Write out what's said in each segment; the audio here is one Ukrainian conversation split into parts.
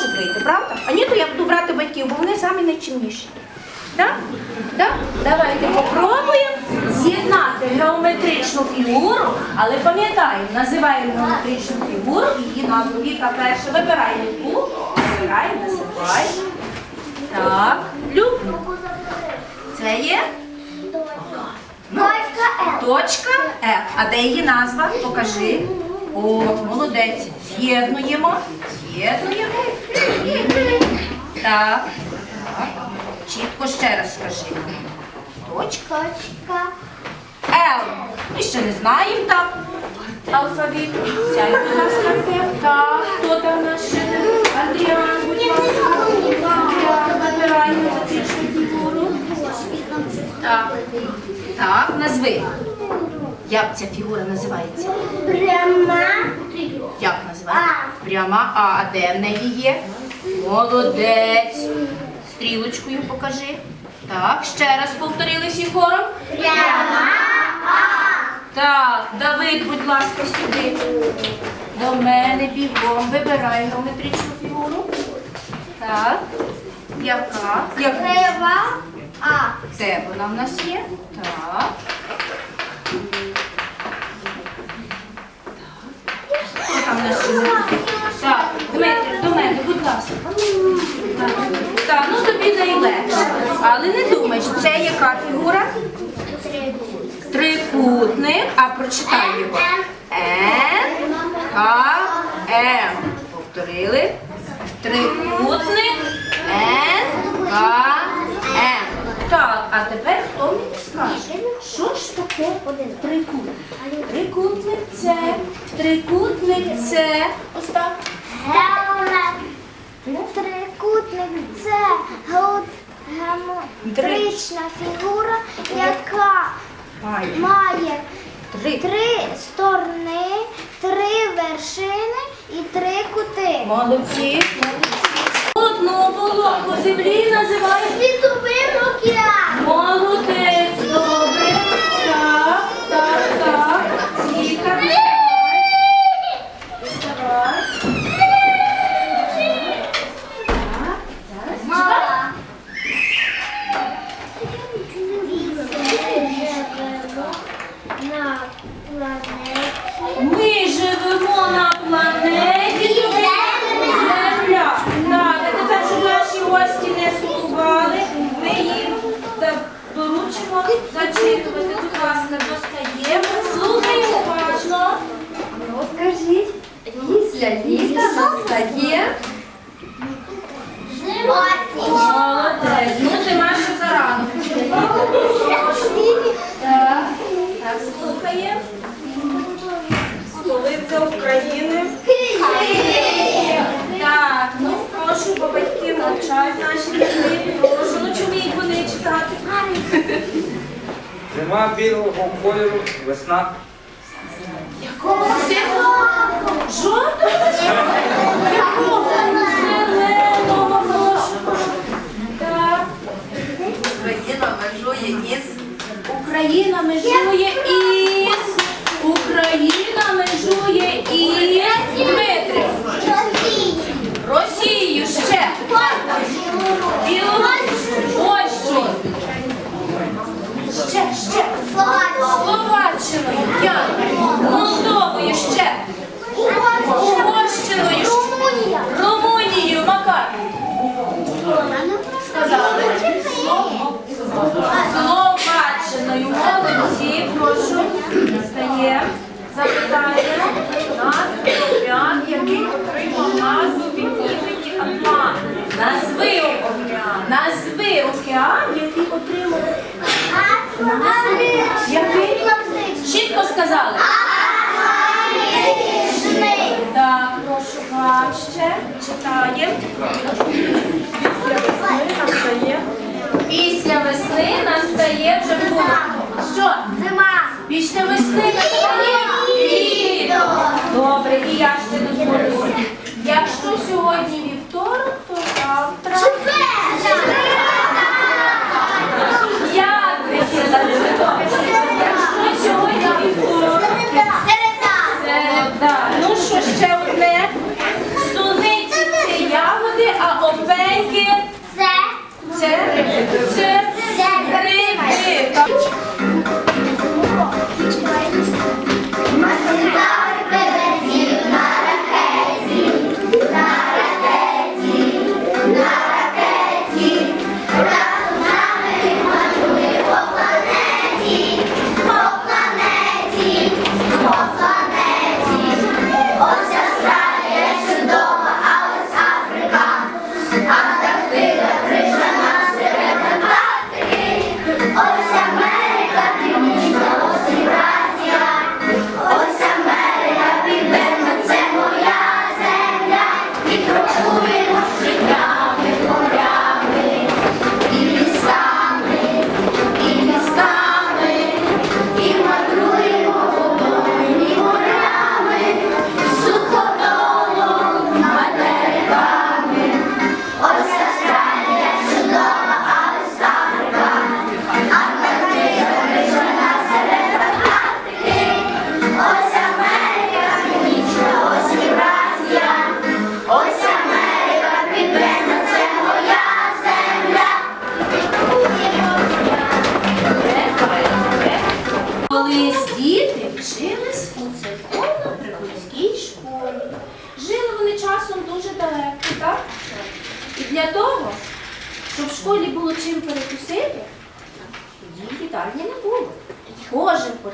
может вийти, правда? А ні, то я буду брати батьків, бо вони самі найчинніші. Так? Так? Давайте попробуємо з'єднати геометричну фігуру, але пам'ятаємо, називаємо геометричну фігуру, її назву віка перша. вибирає яку, вибираємо, називаємо. Так, люблю. Це є точка F. А де її назва? Покажи. О, молодець. З'єднуємо. З'єднуємо. Так. так. Чітко ще раз скажи. Точка. Л. Ми ще не знаємо так. Алфавіт. Сядь, будь ласка, так. Хто там наш? Е, Андріан, будь ласка. Набираємо фігуру. Так. Так, назви. Як ця фігура називається? Пряма. Як називається? Пряма А. А де в неї є? Молодець. Стрілочкою покажи. Так, ще раз повторили всі хором. Пряма. Так, Давид, будь ласка, сюди. До мене бігом. Вибирай геометричну фігуру. Так. Яка? Яка? Крива. А. Де вона в нас є? Так. Там наш? Так, до мене, будь ласка. Так, ну тобі найлегше. Але не думай, це яка фігура? Трикутник, а прочитай його. Н, К, М. Повторили. Трикутник, Н, К, М. Так, а тепер хто мені скаже, що ж таке трикутник? Трикутник це, трикутник це. Остап. Трикутник це гео- геометрична фігура, яка Має. Три. сторони, три вершини і три кути. Молодці. Одну половку землі називають Світовим океаном. Молодець, добре. Так, так, так. Віка, вставай. Вставай. Так, зараз. Мала. На планеті. Ми живемо на планеті Земля. Так, а тепер, щоб наші гості не сумували, ми їм та доручимо зачитувати. Будь ласка, достаємо. Слухаємо уважно. Розкажіть, після літа настає Осінь. Молодець. Ну, зима ще зарано. Так, так, слухаємо. Столиця України. Так, ну прошу, бо батьки мовчають наші діти. Прошу, ну чоловік вони читати. Зима білого кольору, весна. Якого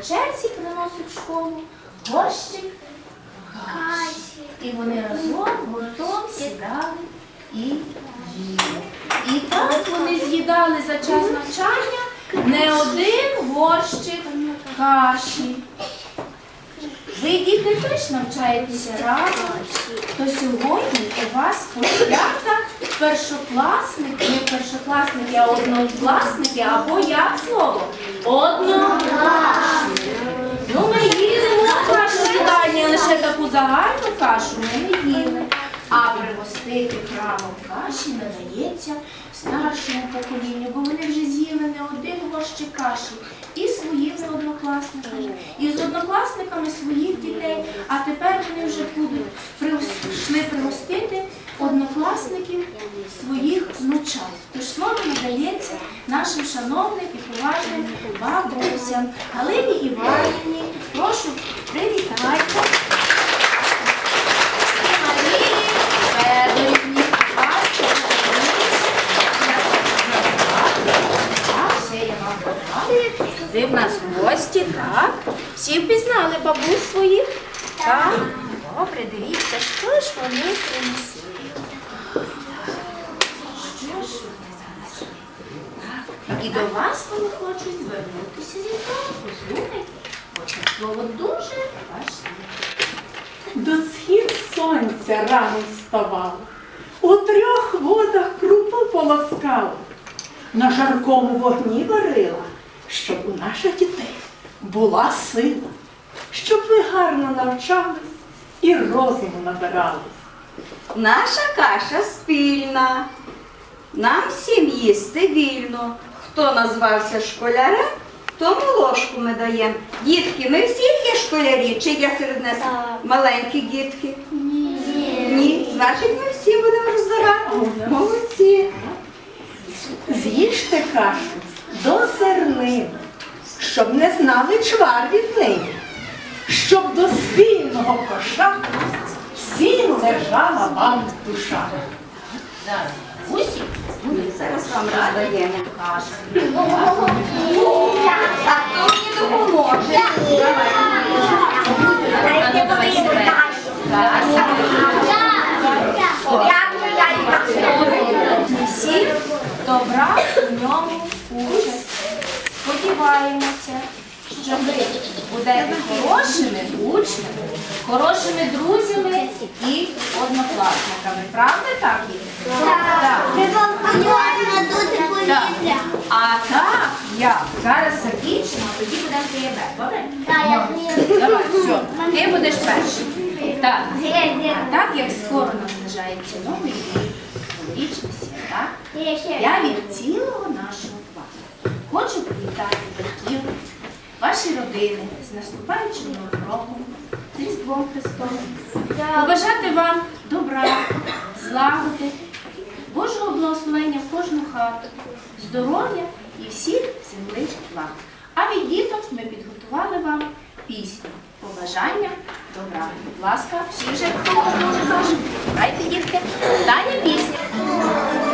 черзі приносив в школу горщик каші. І вони разом гуртом сідали і їли. І так вони з'їдали за час навчання не один горщик каші. Ви, діти, теж навчаєтеся разом, то сьогодні у вас по святах першокласники, не першокласники, а однокласники, або як слово? Однокласники. Ну, ми їли кашу їдальні, лише таку загальну кашу ми не їли. А пригостити право каші надається старшому поколінню, бо вони вже з'їли не один горщик каші і своїми однокласниками, і з однокласниками своїх дітей. А тепер вони вже будуть прийшли пригостити однокласників своїх внучат. Тож слово надається нашим шановним і поважним бабусям Галині Іванівні. Прошу привітайте. Ви в нас гості, так? Всі впізнали бабусь своїх? Так. Добре, дивіться, що ж вони принесли. Що ж вони занесли? Так. І до вас вони хочуть звернутися зі словом. Послухайте, бо слово дуже важливе. До схід сонця рано вставав, у трьох водах крупу полоскав, на жаркому вогні варила, щоб у наших дітей була сила, щоб ви гарно навчались і розуму набирались. Наша каша спільна. Нам всім їсти вільно. Хто назвався школярем, тому ложку ми даємо. Дітки, ми всі є школярі, чи є серед нас маленькі дітки? Ні. Ні. Значить, ми всі будемо роздавати. Молодці. З'їжте кашу до зернин, щоб не знали чвар від неї, щоб до спільного коша всім лежала вам душа. Усі Зараз вам роздаємо. кашу. Хто мені допоможе? Ну давай хто брав у ньому участь. Сподіваємося, що ви будете хорошими учнями, хорошими друзями і однокласниками. Правда так? Так. Повітря. А так, як? Зараз закінчимо, тоді будемо приєбе. Добре? Так, я. Давай, все. Ти будеш перший. Так. Так як скоро наближається новий рік, новорічний свята, я від цілого нашого класу хочу привітати батьків, ваші родини з наступаючим новим роком, з Різдвом Христовим, побажати вам добра, злагоди, Божого благословення в кожну хату, здоров'я і всіх землих благ. А від діток ми підготували вам пісню побажання добра. Будь ласка, всі вже хто може Дайте, дітки, остання пісня.